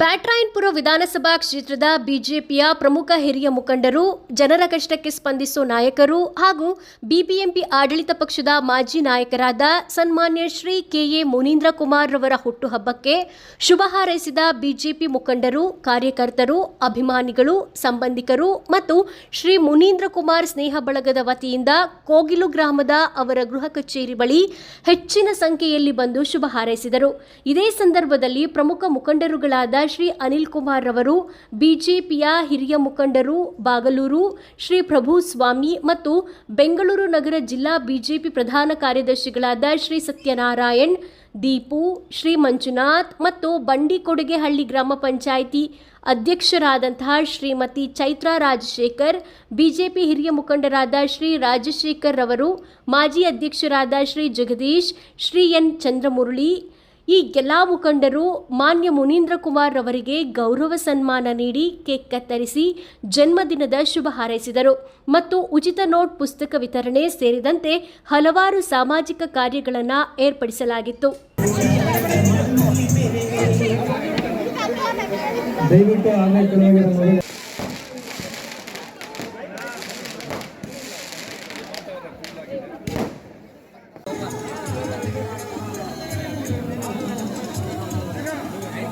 ಚಿಕ್ಕಮಗಳೂರು ವಿಧಾನಸಭಾ ಕ್ಷೇತ್ರದ ಬಿಜೆಪಿಯ ಪ್ರಮುಖ ಹಿರಿಯ ಮುಖಂಡರು, ಜನರ ಕಷ್ಟಕ್ಕೆ ಸ್ಪಂದಿಸುವ ನಾಯಕರು ಹಾಗೂ ಬಿಬಿಎಂಪಿ ಆಡಳಿತ ಪಕ್ಷದ ಮಾಜಿ ನಾಯಕರಾದ ಸನ್ಮಾನ್ಯ ಶ್ರೀ ಕೆಎ ಮುನೀಂದ್ರ ಕುಮಾರ್ ರವರ ಹುಟ್ಟುಹಬ್ಬಕ್ಕೆ ಶುಭ ಹಾರೈಸಿದ ಬಿಜೆಪಿ ಮುಖಂಡರು, ಕಾರ್ಯಕರ್ತರು, ಅಭಿಮಾನಿಗಳು, ಸಂಬಂಧಿಕರು ಮತ್ತು ಶ್ರೀ ಮುನೀಂದ್ರ ಕುಮಾರ್ ಸ್ನೇಹ ಬಳಗದ ವತಿಯಿಂದ ಕೋಗಿಲು ಗ್ರಾಮದ ಅವರ ಗೃಹ ಕಚೇರಿ ಬಳಿ ಹೆಚ್ಚಿನ ಸಂಖ್ಯೆಯಲ್ಲಿ ಬಂದು ಶುಭ ಹಾರೈಸಿದರು. ಇದೇ ಸಂದರ್ಭದಲ್ಲಿ ಪ್ರಮುಖ ಮುಖಂಡರುಗಳಾದ ಶ್ರೀ ಅನಿಲ್ ಕುಮಾರ್ ರವರು, ಬಿಜೆಪಿಯ ಹಿರಿಯ ಮುಖಂಡರು, ಬಾಗಲೂರು, ಶ್ರೀ ಪ್ರಭು ಸ್ವಾಮಿ ಮತ್ತು ಬೆಂಗಳೂರು ನಗರ ಜಿಲ್ಲಾ ಬಿಜೆಪಿ ಪ್ರಧಾನ ಕಾರ್ಯದರ್ಶಿಗಳಾದ ಶ್ರೀ ಸತ್ಯನಾರಾಯಣ್, ದೀಪು, ಶ್ರೀ ಮಂಜುನಾಥ್ ಮತ್ತು ಬಂಡಿಕೊಡುಗೆಹಳ್ಳಿ ಗ್ರಾಮ ಪಂಚಾಯಿತಿ ಅಧ್ಯಕ್ಷರಾದಂತಹ ಶ್ರೀಮತಿ ಚೈತ್ರಾ ರಾಜಶೇಖರ್, ಬಿಜೆಪಿ ಹಿರಿಯ ಮುಖಂಡರಾದ ಶ್ರೀ ರಾಜಶೇಖರ್ ರವರು, ಮಾಜಿ ಅಧ್ಯಕ್ಷರಾದ ಶ್ರೀ ಜಗದೀಶ್, ಶ್ರೀ ಎನ್ ಚಂದ್ರಮುರಳಿ ಈ ಎಲ್ಲ ಮುಖಂಡರು ಮಾನ್ಯ ಮುನೀಂದ್ರ ಕುಮಾರ್ ರವರಿಗೆ ಗೌರವ ಸನ್ಮಾನ ನೀಡಿ ಕೇಕ್ ಕತ್ತರಿಸಿ ಜನ್ಮದಿನದ ಶುಭ ಹಾರೈಸಿದರು. ಮತ್ತು ಉಚಿತ ನೋಟ್ ಪುಸ್ತಕ ವಿತರಣೆ ಸೇರಿದಂತೆ ಹಲವಾರು ಸಾಮಾಜಿಕ ಕಾರ್ಯಗಳನ್ನು ಏರ್ಪಡಿಸಲಾಗಿತ್ತು. ದಯವಿಟ್ಟು